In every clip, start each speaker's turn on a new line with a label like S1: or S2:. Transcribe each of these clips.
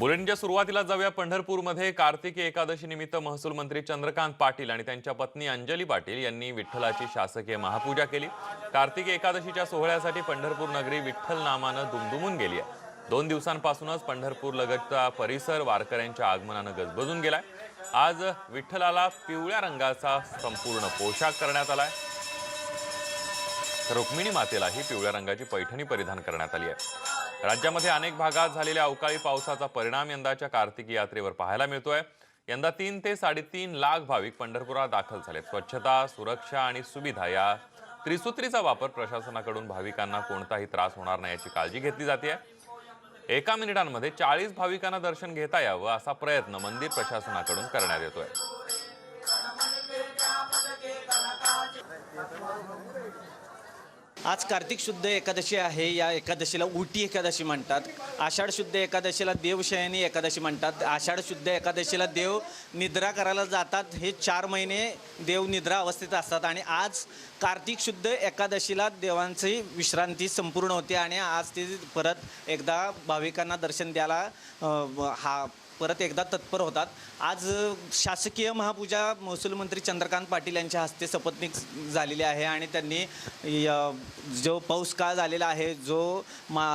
S1: बुलेटिनच्या सुरुवातीला जाऊया पंढरपूरमध्ये कार्तिकी एकादशी निमित्त महसूल मंत्री चंद्रकांत पाटील आणि त्यांच्या पत्नी अंजली पाटील यांनी विठ्ठलाची शासकीय महापूजा केली कार्तिकी एकादशीच्या सोहळ्यासाठी पंढरपूर नगरी विठ्ठल नामानं दुमदुमून गेली आहे दोन दिवसांपासूनच पंढरपूर लगतचा परिसर वारकऱ्यांच्या आगमनानं गजबजून गेलाय आज विठ्ठलाला पिवळ्या रंगाचा संपूर्ण पोशाख करण्यात आलाय रुक्मिणी मातेलाही पिवळ्या रंगाची पैठणी परिधान करण्यात आली आहे राज्यामध्ये अनेक भागात झालेल्या अवकाळी पावसाचा परिणाम यंदाच्या कार्तिकी यात्रेवर पाहायला मिळतोय यंदा तीन ते साडेतीन लाख भाविक पंढरपुरात दाखल झालेत स्वच्छता सुरक्षा आणि सुविधा या त्रिसूत्रीचा वापर प्रशासनाकडून भाविकांना कोणताही त्रास होणार नाही याची काळजी घेतली जाते एका मिनिटांमध्ये चाळीस भाविकांना दर्शन घेता यावं असा प्रयत्न मंदिर प्रशासनाकडून करण्यात येतोय
S2: आज कार्तिक शुद्ध एकादशी आहे या एकादशीला उटी एकादशी म्हणतात आषाढ शुद्ध एकादशीला देवशयनी एकादशी म्हणतात आषाढ शुद्ध एकादशीला देव निद्रा करायला जातात हे चार महिने देव निद्रा अवस्थेत असतात आणि आज कार्तिक शुद्ध एकादशीला देवांची विश्रांती संपूर्ण होते आणि आज ते परत एकदा भाविकांना दर्शन द्यायला हा परत एकदा तत्पर होतात आज शासकीय महापूजा महसूल मंत्री चंद्रकांत पाटील यांच्या हस्ते सपत्नीक झालेली आहे आणि त्यांनी जो पाऊस काळ झालेला आहे जो मा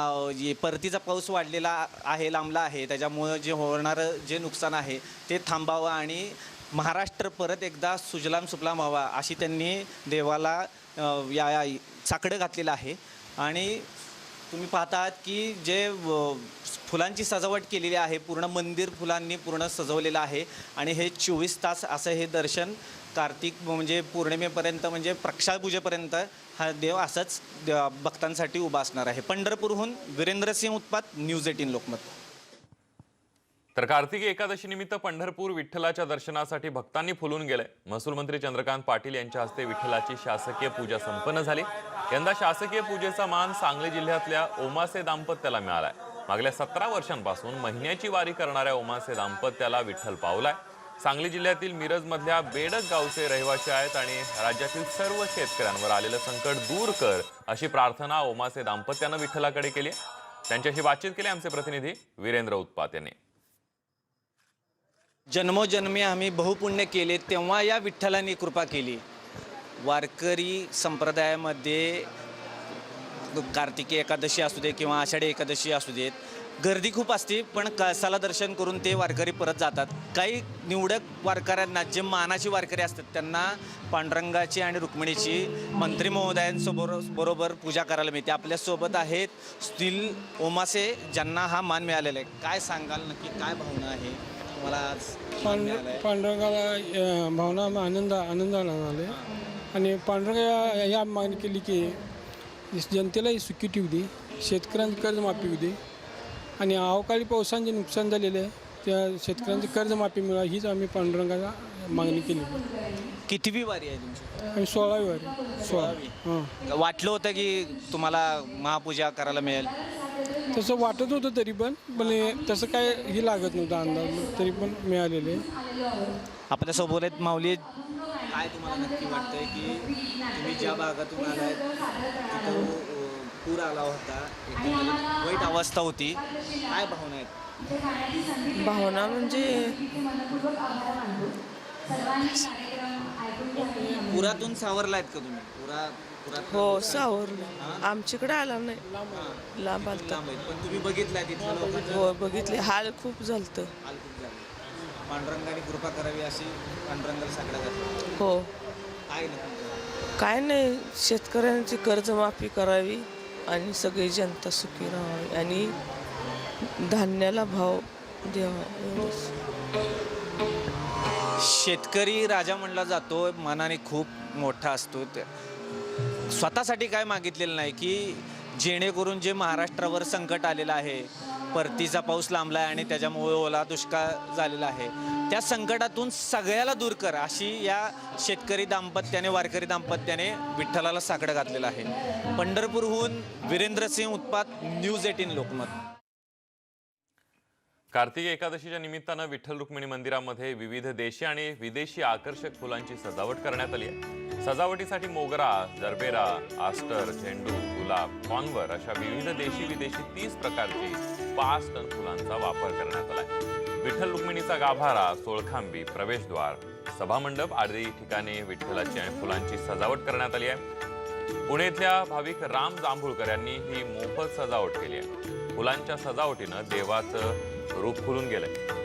S2: परतीचा पाऊस वाढलेला आहे लांबला आहे त्याच्यामुळं जे होणारं जे नुकसान आहे ते थांबावं आणि महाराष्ट्र परत एकदा सुजलाम सुफलाम व्हावा अशी त्यांनी देवाला या साकडं घातलेलं आहे आणि तुम्ही पाहत आहात की जे फुलांची सजावट केलेली आहे पूर्ण मंदिर फुलांनी पूर्ण सजवलेलं आहे आणि हे चोवीस तास असं हे दर्शन कार्तिक म्हणजे पौर्णिमेपर्यंत म्हणजे प्रक्षापूजेपर्यंत हा देव असंच भक्तांसाठी उभा असणार आहे पंढरपूरहून वीरेंद्रसिंह उत्पात न्यूज एटीन लोकमत
S1: तर कार्तिकी एकादशी निमित्त पंढरपूर विठ्ठलाच्या दर्शनासाठी भक्तांनी फुलून गेले महसूल मंत्री चंद्रकांत पाटील यांच्या हस्ते विठ्ठलाची शासकीय पूजा संपन्न झाली यंदा शासकीय पूजेचा मान सांगली जिल्ह्यातल्या ओमासे दाम्पत्याला मिळालाय मागल्या सतरा वर्षांपासून महिन्याची वारी करणाऱ्या ओमासे दाम्पत्याला विठ्ठल पावलाय सांगली जिल्ह्यातील मिरज मधल्या बेडक गावचे रहिवासी आहेत आणि राज्यातील सर्व शेतकऱ्यांवर आलेलं संकट दूर कर अशी प्रार्थना ओमासे दाम्पत्यानं विठ्ठलाकडे केली त्यांच्याशी बातचीत केली आमचे प्रतिनिधी वीरेंद्र उत्पात यांनी
S2: जन्मोजन्मी आम्ही बहुपुण्य केले तेव्हा या विठ्ठलाने कृपा केली वारकरी संप्रदायामध्ये कार्तिकी एकादशी असू दे किंवा आषाढी एकादशी असू देत गर्दी खूप असते पण कळसाला दर्शन करून ते वारकरी परत जातात काही निवडक वारकऱ्यांना जे मानाची वारकरी असतात त्यांना पांडुरंगाची आणि रुक्मिणीची मंत्री महोदयांसोबर बरोबर पूजा करायला मिळते आपल्यासोबत आहेत स्थिल ओमासे ज्यांना हा मान मिळालेला आहे काय सांगाल नक्की काय भावना आहे
S3: मला आज पांडुरंगाला भावना आनंद आनंदाला आले आणि पांडुरंगा या मागणी केली की जनतेलाही सुखी ठेवू दे शेतकऱ्यांची कर्जमाफी होऊ दे आणि अवकाळी पावसानं जे नुकसान झालेलं आहे त्या शेतकऱ्यांची कर्जमाफी मिळा हीच आम्ही पांडुरंगाला मागणी
S2: केली बी वारी आहे तुमची
S3: आम्ही सोळावी वारी
S2: सोळावी वाटलं होतं की तुम्हाला महापूजा करायला मिळेल
S3: तसं वाटत होतं तरी पण म्हणजे तसं काय हे लागत नव्हतं अंदाज तरी पण मिळालेले
S2: आपल्यासोबत आहेत माऊली काय तुम्हाला नक्की वाटतंय की तुम्ही ज्या भागातून आलाय तिथं पूर आला होता वाईट अवस्था होती काय भावना आहेत
S3: भावना म्हणजे
S2: पुरातून आहेत का तुम्ही पुरा
S3: हो सावरलं आमच्याकडे आला
S2: नाही लांब आलता पण तुम्ही बघितलं
S3: हो बघितले हाल खूप झालत
S2: पांडुरंगाने कृपा करावी अशी पांडुरंगाला सगळ्या हो
S3: काय नाही शेतकऱ्यांची कर्जमाफी करावी आणि सगळी जनता सुखी राहावी आणि धान्याला भाव द्यावा
S2: शेतकरी राजा म्हणला जातो मनाने खूप मोठा असतो त्या- स्वतःसाठी काय मागितलेलं नाही की जेणेकरून जे महाराष्ट्रावर संकट आलेलं आहे परतीचा पाऊस लांबला आहे आणि त्याच्यामुळे ओला दुष्काळ झालेला आहे त्या संकटातून सगळ्याला दूर कर अशी या शेतकरी दाम्पत्याने वारकरी दाम्पत्याने विठ्ठलाला साकडं घातलेलं आहे पंढरपूरहून वीरेंद्रसिंह उत्पात न्यूज एटीन लोकमत
S1: कार्तिक एकादशीच्या निमित्तानं विठ्ठल रुक्मिणी मंदिरामध्ये विविध देशी आणि विदेशी आकर्षक फुलांची सजावट करण्यात आली आहे सजावटीसाठी मोगरा जरबेरा आस्टर झेंडू गुलाब कॉन्वर अशा विविध देशी विदेशी तीस प्रकारची पाच टन फुलांचा वापर करण्यात आलाय विठ्ठल रुक्मिणीचा गाभारा सोळखांबी प्रवेशद्वार सभामंडप आदी ठिकाणी विठ्ठलाची आणि फुलांची सजावट करण्यात आली आहे पुण्यातल्या भाविक राम जांभूळकर यांनी ही मोफत सजावट केली आहे फुलांच्या सजावटीनं देवाचं रूप फुलून गेलंय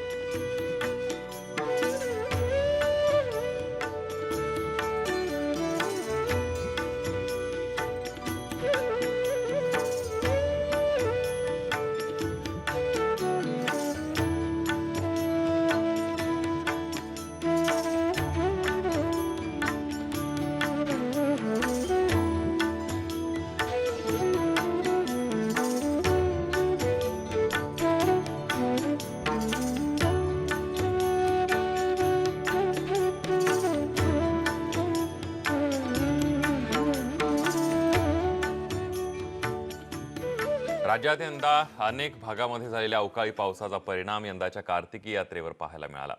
S1: राज्यात यंदा अनेक भागामध्ये झालेल्या अवकाळी पावसाचा परिणाम यंदाच्या कार्तिकी यात्रेवर पाहायला मिळाला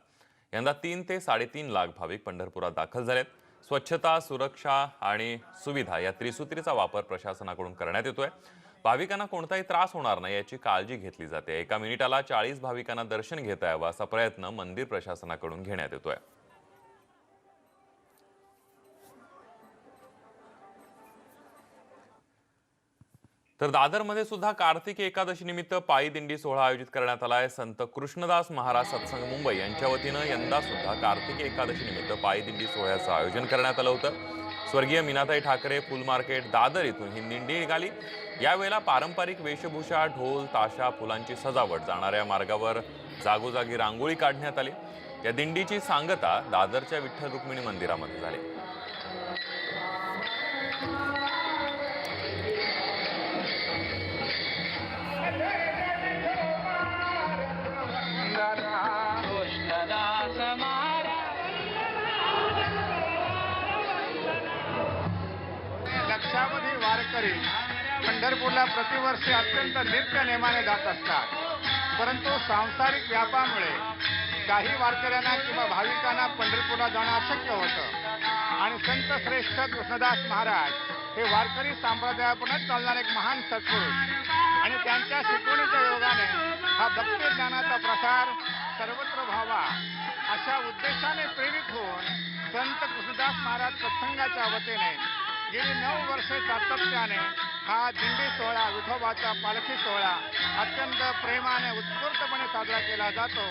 S1: यंदा तीन ते साडेतीन लाख भाविक पंढरपुरात दाखल झालेत स्वच्छता सुरक्षा आणि सुविधा या त्रिसूत्रीचा वापर प्रशासनाकडून करण्यात येतोय भाविकांना कोणताही त्रास होणार नाही याची काळजी घेतली जाते एका मिनिटाला चाळीस भाविकांना दर्शन घेता यावं असा प्रयत्न मंदिर प्रशासनाकडून घेण्यात येतोय तर दादरमध्ये सुद्धा कार्तिक एकादशी निमित्त पायी दिंडी सोहळा आयोजित करण्यात आला आहे संत कृष्णदास महाराज सत्संग मुंबई यांच्या वतीनं यंदा सुद्धा कार्तिक एकादशी निमित्त पायी दिंडी सोहळ्याचं आयोजन करण्यात आलं होतं स्वर्गीय मीनाताई ठाकरे फुल मार्केट दादर इथून ही दिंडी निघाली यावेळेला पारंपरिक वेशभूषा ढोल ताशा फुलांची सजावट जाणाऱ्या मार्गावर जागोजागी रांगोळी काढण्यात आली या दिंडीची सांगता दादरच्या विठ्ठल रुक्मिणी मंदिरामध्ये झाली
S4: शेतकरी पंढरपूरला प्रतिवर्षी अत्यंत नित्य नेमाने जात असतात परंतु सांसारिक व्यापामुळे काही वारकऱ्यांना किंवा भाविकांना पंढरपूरला जाणं अशक्य होतं आणि संत श्रेष्ठ कृष्णदास महाराज हे वारकरी संप्रदायातूनच चालणारे एक महान सत्पुरुष आणि त्यांच्या शिकवणीच्या योगाने हा भक्ती ज्ञानाचा प्रसार सर्वत्र व्हावा अशा उद्देशाने प्रेरित होऊन संत कृष्णदास महाराज प्रसंगाच्या वतीने गेली नऊ वर्षे सातत्याने हा दिंडी सोहळा विठोबाचा पालखी सोहळा अत्यंत प्रेमाने उत्स्फूर्तपणे साजरा केला जातो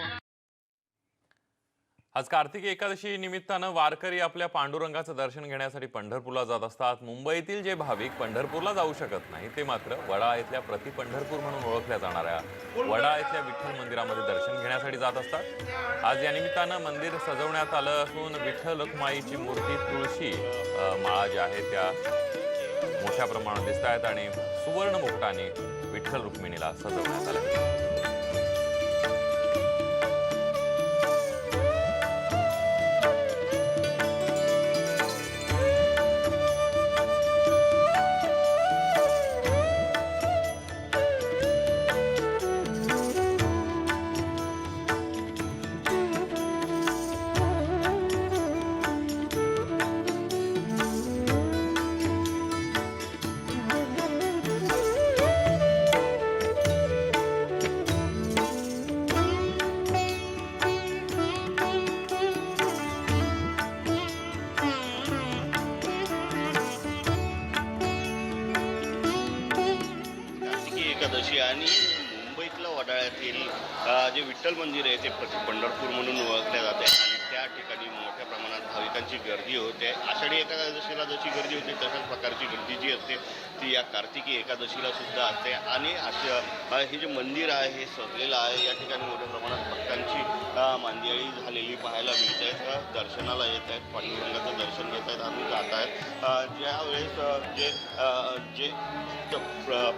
S1: आज कार्तिक एकादशी निमित्तानं वारकरी आपल्या पांडुरंगाचं दर्शन घेण्यासाठी पंढरपूरला जात असतात मुंबईतील जे भाविक पंढरपूरला जाऊ शकत नाही ते मात्र वडा इथल्या प्रति पंढरपूर म्हणून ओळखल्या जाणाऱ्या वडा इथल्या विठ्ठल मंदिरामध्ये दर्शन घेण्यासाठी जात असतात आज या निमित्तानं मंदिर सजवण्यात आलं असून विठ्ठल लखमाईची मूर्ती तुळशी माळा ज्या आहेत त्या मोठ्या प्रमाणात दिसत आहेत आणि सुवर्ण मुकुटाने विठ्ठल रुक्मिणीला सजवण्यात आलं
S2: एकादशी आणि मुंबईतलं वडाळ्यातील जे विठ्ठल मंदिर आहे ते पंढरपूर म्हणून ओळखल्या जाते आणि त्या ठिकाणी मोठ्या प्रमाणात भाविकांची गर्दी होते आषाढी एकादशीला जशी गर्दी होते तशाच प्रकारची गर्दी जी असते ती या कार्तिकी एकादशीला सुद्धा असते आणि असं हे जे मंदिर आहे हे सजलेलं आहे या ठिकाणी मोठ्या प्रमाणात भक्तांची मांदियाळी झालेली पाहायला मिळत आहेत दर्शनाला येत आहेत पांडुरंगाचं दर्शन घेत आहेत आणि जात आहेत ज्यावेळेस जे जे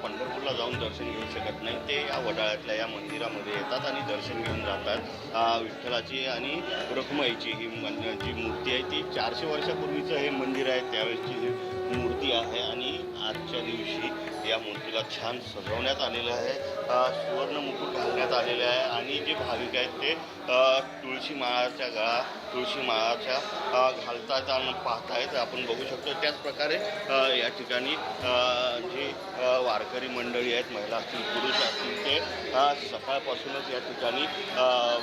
S2: पंढरपूरला जाऊन दर्शन घेऊ शकत नाही ते या वडाळ्यातल्या या मंदिरामध्ये येतात आणि दर्शन घेऊन जातात विठ्ठलाची आणि रुक्माईची ही जी मूर्ती आहे आहे ती चारशे वर्षापूर्वीचं हे मंदिर आहे त्यावेळेसची मूर्ती आहे आणि आजच्या दिवशी या मूर्तीला छान सजवण्यात आलेलं आहे सुवर्ण मुकुट घालण्यात आलेलं आहे आणि जे भाविक आहेत ते तुळशी माळाच्या गळा तुळशी माळाच्या घालताना पाहतायत आपण बघू शकतो त्याचप्रकारे या ठिकाणी जी वारकरी मंडळी आहेत महिला असतील पुरुष असतील ते सकाळपासूनच या ठिकाणी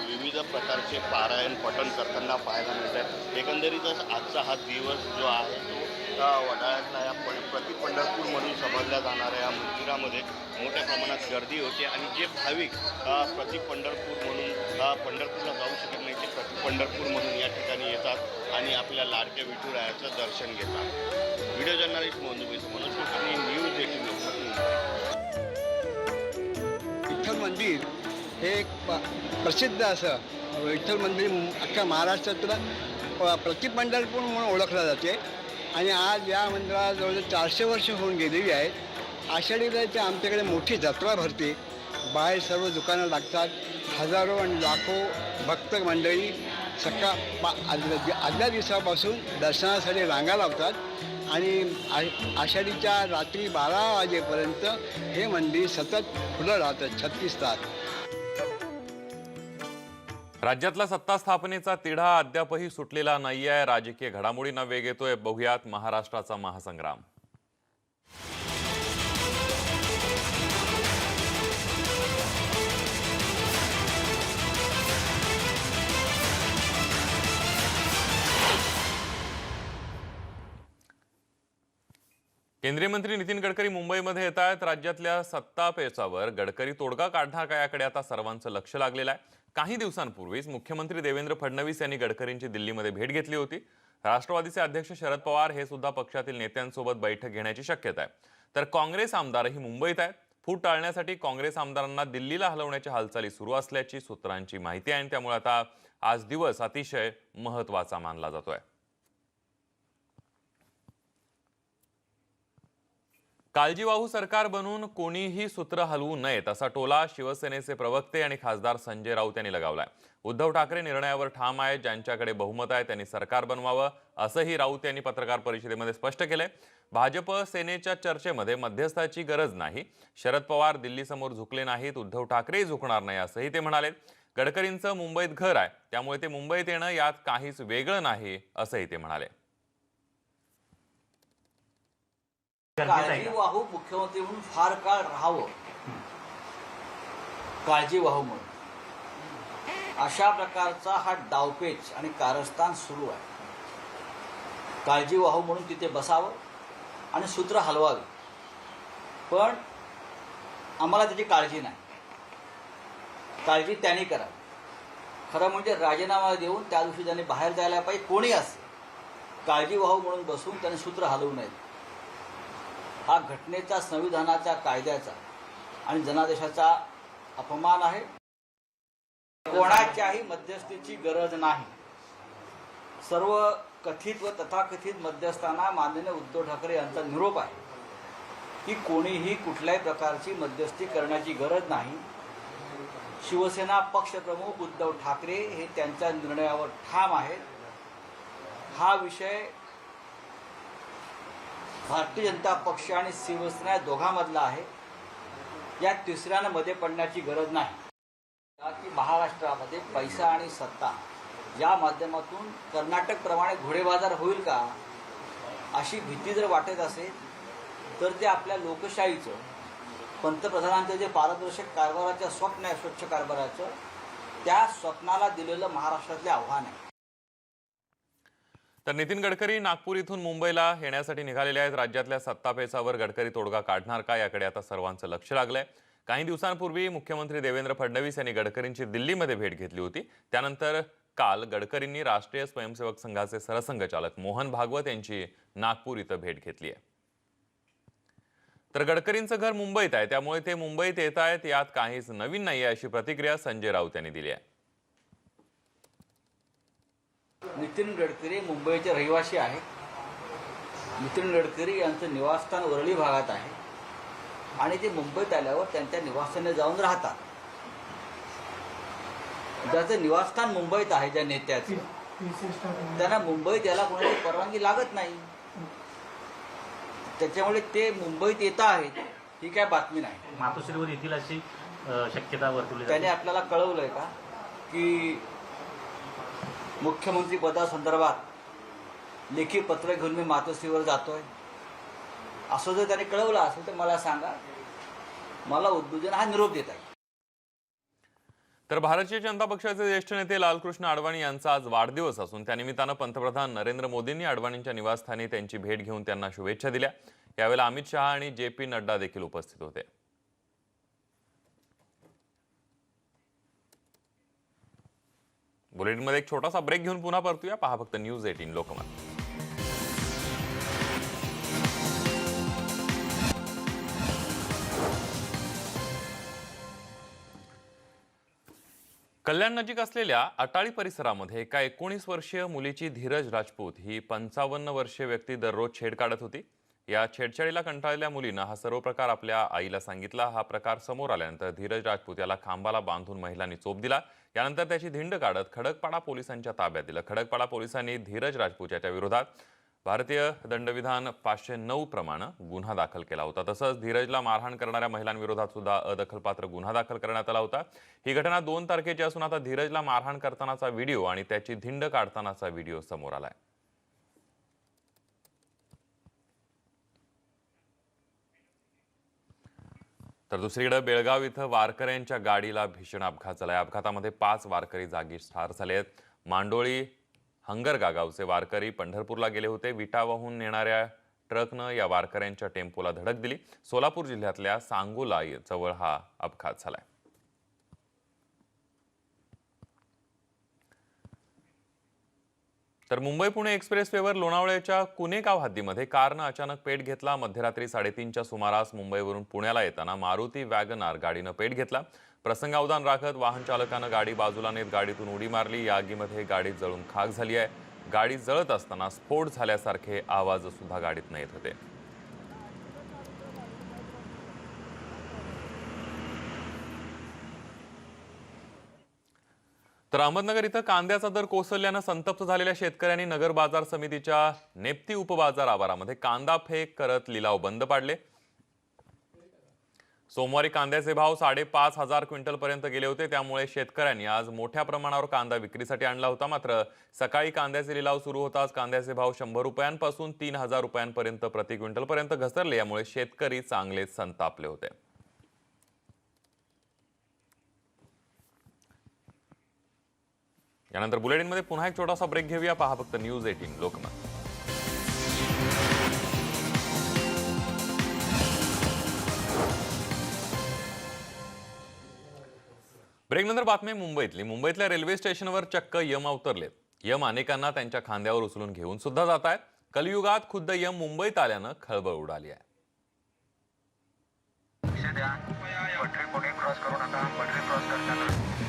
S2: विविध प्रकारचे पारायण पठण करताना पाहायला मिळत आहेत एकंदरीतच आजचा हा दिवस जो आहे तो एका वडाळ्यातला या प्रति पंढरपूर म्हणून समजल्या जाणाऱ्या या मंदिरामध्ये मोठ्या प्रमाणात गर्दी होते आणि जे भाविक प्रति पंढरपूर म्हणून पंढरपूरला जाऊ शकत नाही ते प्रति पंढरपूर म्हणून या ठिकाणी येतात आणि आपल्या लाडक्या विठुरायाचं दर्शन घेतात व्हिडिओ जर्नलिस्ट मोहनजोबीचं मनोज कुलकर्णी न्यूज एटीन
S5: विठ्ठल मंदिर हे एक प्रसिद्ध असं विठ्ठल मंदिर अख्ख्या महाराष्ट्रातला प्रति पंढरपूर म्हणून ओळखलं जाते आणि आज या मंदिराला जवळजवळ चारशे वर्ष होऊन गेलेली आहेत आषाढीला ते आमच्याकडे मोठी जत्रा भरते बाहेर सर्व दुकानं लागतात हजारो आणि लाखो भक्त मंडळी सकाळ पा आदल्या दिवसापासून दर्शनासाठी रांगा लावतात आणि आषाढीच्या रात्री बारा वाजेपर्यंत हे मंदिर सतत खुलं राहतं छत्तीस तास
S1: राज्यातला सत्ता स्थापनेचा तिढा अद्यापही सुटलेला नाहीये राजकीय घडामोडींना वेग येतोय बघूयात महाराष्ट्राचा महासंग्राम केंद्रीय मंत्री नितीन गडकरी मुंबईमध्ये येत आहेत राज्यातल्या सत्ता पेचावर गडकरी तोडगा काढणार का याकडे आता सर्वांचं लक्ष लागलेलं आहे काही दिवसांपूर्वीच मुख्यमंत्री देवेंद्र फडणवीस यांनी गडकरींची दिल्लीमध्ये भेट घेतली होती राष्ट्रवादीचे अध्यक्ष शरद पवार हे सुद्धा पक्षातील नेत्यांसोबत बैठक घेण्याची शक्यता आहे तर काँग्रेस आमदारही मुंबईत आहेत फूट टाळण्यासाठी काँग्रेस आमदारांना दिल्लीला हलवण्याच्या हालचाली सुरू असल्याची सूत्रांची माहिती आहे आणि त्यामुळे आता आज दिवस अतिशय महत्त्वाचा मानला जातोय काळजीवाहू सरकार बनून कोणीही सूत्र हलवू नयेत असा टोला शिवसेनेचे प्रवक्ते आणि खासदार संजय राऊत यांनी लगावलाय उद्धव ठाकरे निर्णयावर ठाम आहेत ज्यांच्याकडे बहुमत आहे त्यांनी सरकार बनवावं असंही राऊत यांनी पत्रकार परिषदेमध्ये स्पष्ट केलंय भाजप सेनेच्या चर्चेमध्ये मध्यस्थाची गरज नाही शरद पवार दिल्लीसमोर झुकले नाहीत उद्धव ठाकरेही झुकणार नाही असंही ते म्हणाले गडकरींचं मुंबईत घर आहे त्यामुळे ते मुंबईत येणं यात काहीच वेगळं नाही असंही ते म्हणाले
S2: वाहू मुख्यमंत्री म्हणून फार काळ राहावं वाहू म्हणून अशा प्रकारचा हा डावपेच आणि कारस्थान सुरू आहे काळजी वाहू म्हणून तिथे बसावं आणि सूत्र हलवावी पण आम्हाला त्याची काळजी नाही काळजी त्याने करावी खरं म्हणजे राजीनामा देऊन त्या दिवशी त्याने बाहेर जायला पाहिजे कोणी असेल वाहू म्हणून बसून त्याने सूत्र हलवू नये हा घटनेचा संविधानाच्या कायद्याचा आणि जनादेशाचा अपमान आहे कोणाच्याही मध्यस्थीची गरज नाही सर्व कथित व तथाकथित मध्यस्थांना माननीय उद्धव ठाकरे यांचा निरोप आहे की कोणीही कुठल्याही प्रकारची मध्यस्थी करण्याची गरज नाही शिवसेना पक्षप्रमुख उद्धव ठाकरे हे त्यांच्या निर्णयावर ठाम आहेत हा विषय भारतीय जनता पक्ष आणि शिवसेना दोघांमधला आहे या तिसऱ्यानं मध्ये पडण्याची गरज नाही की महाराष्ट्रामध्ये पैसा आणि सत्ता या माध्यमातून कर्नाटकप्रमाणे घोडेबाजार होईल का अशी भीती जर वाटत असेल तर ते आपल्या लोकशाहीचं पंतप्रधानांचं जे पारदर्शक कारभाराचं स्वप्न आहे स्वच्छ कारभाराचं त्या स्वप्नाला दिलेलं महाराष्ट्रातले आव्हान आहे
S1: तर नितीन गडकरी नागपूर इथून मुंबईला येण्यासाठी निघालेले आहेत राज्यातल्या सत्तापेचावर गडकरी तोडगा काढणार का याकडे आता सर्वांचं लक्ष लागलंय काही दिवसांपूर्वी मुख्यमंत्री देवेंद्र फडणवीस यांनी गडकरींची दिल्लीमध्ये भेट घेतली होती त्यानंतर काल गडकरींनी राष्ट्रीय स्वयंसेवक संघाचे सरसंघचालक मोहन भागवत यांची नागपूर इथं भेट घेतली आहे तर गडकरींचं घर मुंबईत आहे त्यामुळे ते मुंबईत येत आहेत यात काहीच नवीन नाही आहे अशी प्रतिक्रिया संजय राऊत यांनी दिली आहे
S2: नितीन गडकरी मुंबईचे रहिवासी आहेत नितीन गडकरी यांचं निवासस्थान वरळी भागात आहे आणि ते मुंबईत आल्यावर त्यांच्या निवासस्थानी जाऊन राहतात ज्याचं निवासस्थान मुंबईत आहे ज्या नेत्याचं त्यांना मुंबईत याला कोणाची परवानगी लागत नाही त्याच्यामुळे ते मुंबईत येत आहेत ही काय बातमी नाही
S6: मातोश्रीवर येथील अशी शक्यता वर्तवली त्याने
S2: आपल्याला कळवलंय का की मुख्यमंत्री पदासंदर्भात लेखी पत्र घेऊन मी मातोश्रीवर जातोय असं जर त्याने कळवलं असेल तर मला सांगा मला उद्योजन हा निरोप देत आहे
S1: तर भारतीय जनता पक्षाचे ज्येष्ठ नेते लालकृष्ण अडवाणी यांचा आज वाढदिवस असून त्यानिमित्तानं पंतप्रधान नरेंद्र मोदींनी अडवाणींच्या निवासस्थानी त्यांची भेट घेऊन त्यांना शुभेच्छा दिल्या यावेळेला अमित शहा आणि जे पी नड्डा देखील उपस्थित होते बुलेटिनमध्ये एक छोटासा ब्रेक घेऊन पुन्हा परतूया पहा फक्त न्यूज एटीन लोकमत कल्याण नजीक असलेल्या अटाळी परिसरामध्ये एका एकोणीस वर्षीय मुलीची धीरज राजपूत ही पंचावन्न वर्षीय व्यक्ती दररोज छेड काढत होती या छेडछाडीला कंटाळलेल्या मुलीनं हा सर्व प्रकार आपल्या आईला सांगितला हा प्रकार समोर आल्यानंतर धीरज राजपूत याला खांबाला बांधून महिलांनी चोप दिला यानंतर त्याची धिंड काढत खडकपाडा पोलिसांच्या ताब्यात दिलं खडकपाडा पोलिसांनी धीरज राजपूत याच्या विरोधात भारतीय दंडविधान पाचशे नऊ प्रमाणे गुन्हा दाखल केला होता तसंच धीरजला मारहाण करणाऱ्या महिलांविरोधात सुद्धा अदखलपात्र गुन्हा दाखल करण्यात आला होता ही घटना दोन तारखेची असून आता धीरजला मारहाण करतानाचा व्हिडिओ आणि त्याची धिंड काढतानाचा व्हिडिओ समोर आलाय तर दुसरीकडे बेळगाव इथं वारकऱ्यांच्या गाडीला भीषण अपघात झाला आहे अपघातामध्ये पाच वारकरी जागीच ठार झाले आहेत मांडोळी हंगरगा गावचे वारकरी पंढरपूरला गेले होते विटा वाहून नेणाऱ्या ट्रकनं या वारकऱ्यांच्या टेम्पोला धडक दिली सोलापूर जिल्ह्यातल्या सांगोला जवळ हा अपघात झालाय तर मुंबई पुणे एक्सप्रेस वेवर लोणावळ्याच्या कुनेगाव हद्दीमध्ये कारनं अचानक पेट घेतला मध्यरात्री साडेतीनच्या सुमारास मुंबईवरून पुण्याला येताना मारुती वॅगनार गाडीनं पेट घेतला प्रसंगावधान राखत वाहन चालकानं गाडी बाजूला नेत गाडीतून उडी मारली या आगीमध्ये गाडी जळून खाक झाली आहे गाडी जळत असताना स्फोट झाल्यासारखे आवाज सुद्धा न येत होते तर अहमदनगर इथं कांद्याचा दर कोसळल्यानं संतप्त झालेल्या शेतकऱ्यांनी नगर बाजार समितीच्या नेप्ती उपबाजार आवारामध्ये कांदा फेक करत लिलाव बंद पाडले सोमवारी कांद्याचे भाव साडेपाच हजार क्विंटलपर्यंत गेले होते त्यामुळे शेतकऱ्यांनी आज मोठ्या प्रमाणावर कांदा विक्रीसाठी आणला होता मात्र सकाळी कांद्याचे लिलाव सुरू होताच कांद्याचे भाव शंभर रुपयांपासून तीन हजार रुपयांपर्यंत प्रति क्विंटलपर्यंत घसरले यामुळे शेतकरी चांगलेच संतापले होते यानंतर बुलेटिनमध्ये पुन्हा एक छोटासा ब्रेक घेऊया पहा फक्त न्यूज एटीन लोकमत ब्रेकनंतर बातमी मुंबईतली मुंबईतल्या रेल्वे स्टेशनवर चक्क यम अवतरलेत यम अनेकांना त्यांच्या खांद्यावर उचलून घेऊन सुद्धा जात आहेत कलियुगात खुद्द यम मुंबईत आल्यानं खळबळ उडाली आहे पटरी क्रॉस करताना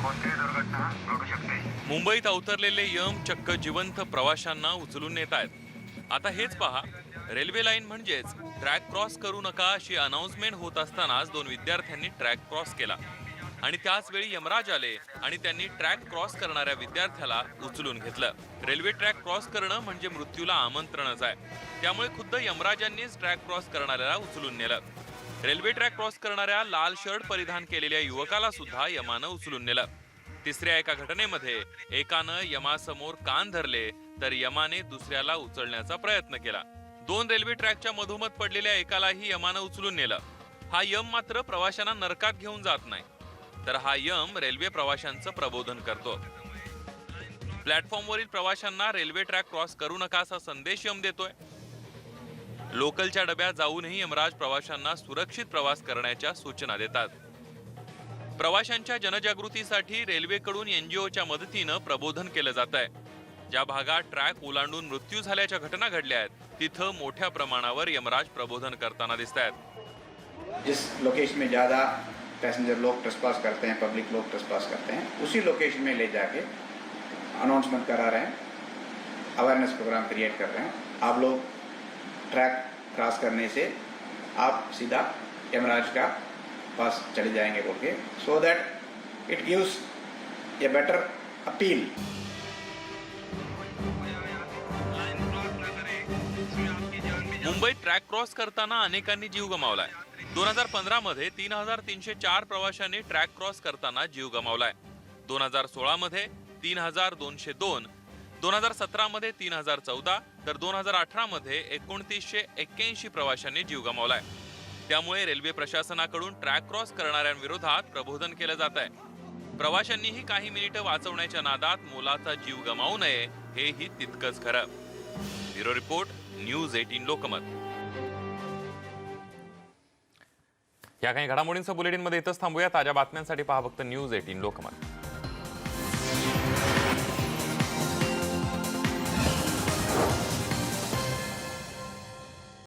S1: कोणतीही दुर्घटना मुंबईत अवतरलेले यम चक्क जिवंत प्रवाशांना उचलून नेत आहेत आता हेच पहा रेल्वे लाईन म्हणजेच ट्रॅक क्रॉस करू नका अशी अनाऊन्समेंट होत असतानाच दोन विद्यार्थ्यांनी ट्रॅक क्रॉस केला आणि त्याच वेळी यमराज आले आणि त्यांनी ट्रॅक क्रॉस करणाऱ्या विद्यार्थ्याला उचलून घेतलं रेल्वे ट्रॅक क्रॉस करणं म्हणजे मृत्यूला आमंत्रणच आहे त्यामुळे खुद्द यमराजांनीच ट्रॅक क्रॉस करणाऱ्याला उचलून नेलं रेल्वे ट्रॅक क्रॉस करणाऱ्या लाल शर्ट परिधान केलेल्या युवकाला सुद्धा यमानं उचलून नेलं तिसऱ्या एका घटनेमध्ये एकानं यमासमोर कान धरले तर यमाने दुसऱ्याला उचलण्याचा प्रयत्न केला दोन रेल्वे ट्रॅकच्या मधोमध पडलेल्या एकालाही यमानं उचलून नेलं हा यम मात्र प्रवाशांना नरकात घेऊन जात नाही तर हा यम रेल्वे प्रवाशांचं प्रबोधन करतो प्लॅटफॉर्मवरील प्रवाशांना रेल्वे ट्रॅक क्रॉस करू नका असा संदेश यम देतोय लोकलच्या डब्यात जाऊनही यमराज प्रवाशांना सुरक्षित प्रवास करण्याच्या सूचना देतात प्रवाशांच्या जनजागृतीसाठी रेल्वेकडून एनजीओच्या मदतीनं प्रबोधन केलं जात आहे ज्या भागात ट्रॅक ओलांडून मृत्यू झाल्याच्या घटना घडल्या आहेत तिथं मोठ्या प्रमाणावर यमराज प्रबोधन करताना दिसत आहेत
S7: जिस लोकेशन में ज़्यादा पैसेंजर लोग ट्रेसपास करते हैं पब्लिक लोग ट्रेसपास करते हैं उसी लोकेशन में ले जाके अनाउंसमेंट करा रहे हैं अवेयरनेस प्रोग्राम क्रिएट कर रहे हैं आप लोग ट्रैक क्रॉस करने से आप सीधा यमराज का पास चले जाएंगे बोल के so that it gives a better appeal
S1: मुंबईत ट्रॅक क्रॉस करताना अनेकांनी जीव गमावलाय दोन हजार पंधरा मध्ये तीन हजार तीनशे चार प्रवाशांनी ट्रॅक क्रॉस करताना जीव गमावलाय दोन हजार सोळा मध्ये तीन हजार दोनशे दोन दोन हजार सतरा मध्ये तीन हजार चौदा तर दोन हजार अठरा मध्ये एकोणतीसशे एक्क्याऐंशी प्रवाशांनी जीव गमावलाय त्यामुळे रेल्वे प्रशासनाकडून ट्रॅक क्रॉस करणाऱ्यांविरोधात प्रबोधन केलं जात आहे प्रवाशांनीही काही मिनिटं वाचवण्याच्या नादात मोलाचा जीव गमावू नये हेही तितकंच खरं bureau report news eighteen Lokmat या काही घडामोडींचं बुलेटिनमध्ये इथंच थांबूया ताज्या बातम्यांसाठी पहा फक्त न्यूज एटीन लोकमत